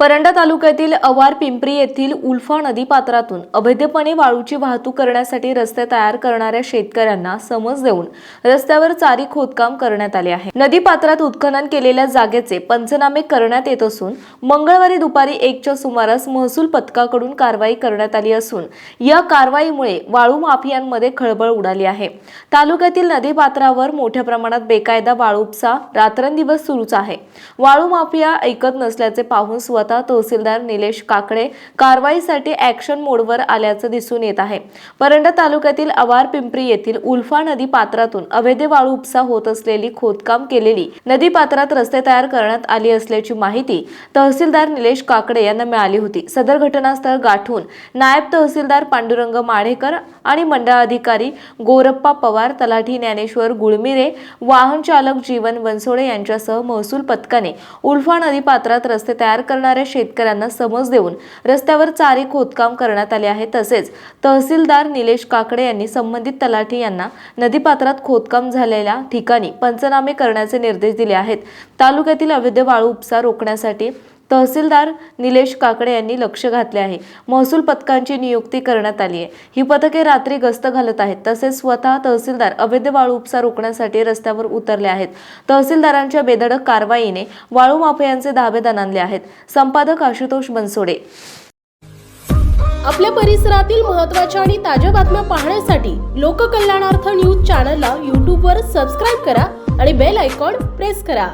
परंडा तालुक्यातील अवार पिंपरी येथील उल्फा नदी पात्रातून अवैधपणे वाळूची वाहतूक करण्यासाठी रस्ते तयार करणाऱ्या शेतकऱ्यांना समज देऊन रस्त्यावर चारी खोदकाम करण्यात आले आहे. नदी पात्रात उत्खनन केलेल्या जागेचे पंचनामे करण्यात येत असून मंगळवारी दुपारी एकच्या सुमारास महसूल पथकाकडून कारवाई करण्यात आली असून या कारवाईमुळे वाळू माफियांमध्ये खळबळ उडाली आहे. तालुक्यातील नदी पात्रावर मोठ्या प्रमाणात बेकायदा वाळू उपसा रात्रंदिवस सुरूच आहे. वाळू माफिया ऐकत नसल्याचे पाहून स्वतः तहसीलदार निलेश काकडे कारवाईसाठी ॲक्शन मोडवर आल्याचं दिसून येत आहे. परंडा तालुक्यातील अवार पिंपरी येथील उल्फा नदी पात्रातून अवैध वाळू उपसा होत असलेली खोदकाम केलेली नदी पात्रात रस्ते तयार करण्यात आली असल्याची माहिती तहसीलदार निलेश काकडे यांना मिळाली होती. सदर घटनास्थळ गाठून नायब तहसीलदार पांडुरंग माढेकर आणि मंडळ अधिकारी गोरप्पा पवार तलाठी ज्ञानेश्वर गुळमिरे वाहन चालक जीवन बनसोडे यांच्यासह महसूल पथकाने उल्फा नदी पात्रात रस्ते तयार करणाऱ्या शेतकऱ्यांना समज देऊन रस्त्यावर चारी खोदकाम करण्यात आले आहे. तसेच तहसीलदार निलेश काकडे यांनी संबंधित तलाठी यांना नदीपात्रात खोदकाम झालेल्या ठिकाणी पंचनामे करण्याचे निर्देश दिले आहेत. तालुक्यातील अवैध वाळू उपसा रोखण्यासाठी तहसीलदार निलेश काकडे यांनी लक्ष घातले आहे. महसूल पथकांची नियुक्ती करण्यात आली आहे. ही पथके रात्री गस्त घालत आहेत. तसेच स्वतः तहसीलदार अवैध वाळू उपसा रोखण्यासाठी रस्त्यावर उतरले आहेत. तहसीलदारांच्या बेधडक कारवाईने वाळू माफियांचे धाबे आणले आहेत. संपादक आशुतोष बनसोडे. आपल्या परिसरातील महत्त्वाच्या आणि ताज्या बातम्या पाहण्यासाठी लोककल्याणार्थ न्यूज चॅनलला यूट्यूबवर सबस्क्राईब करा आणि बेल आयकॉन प्रेस करा.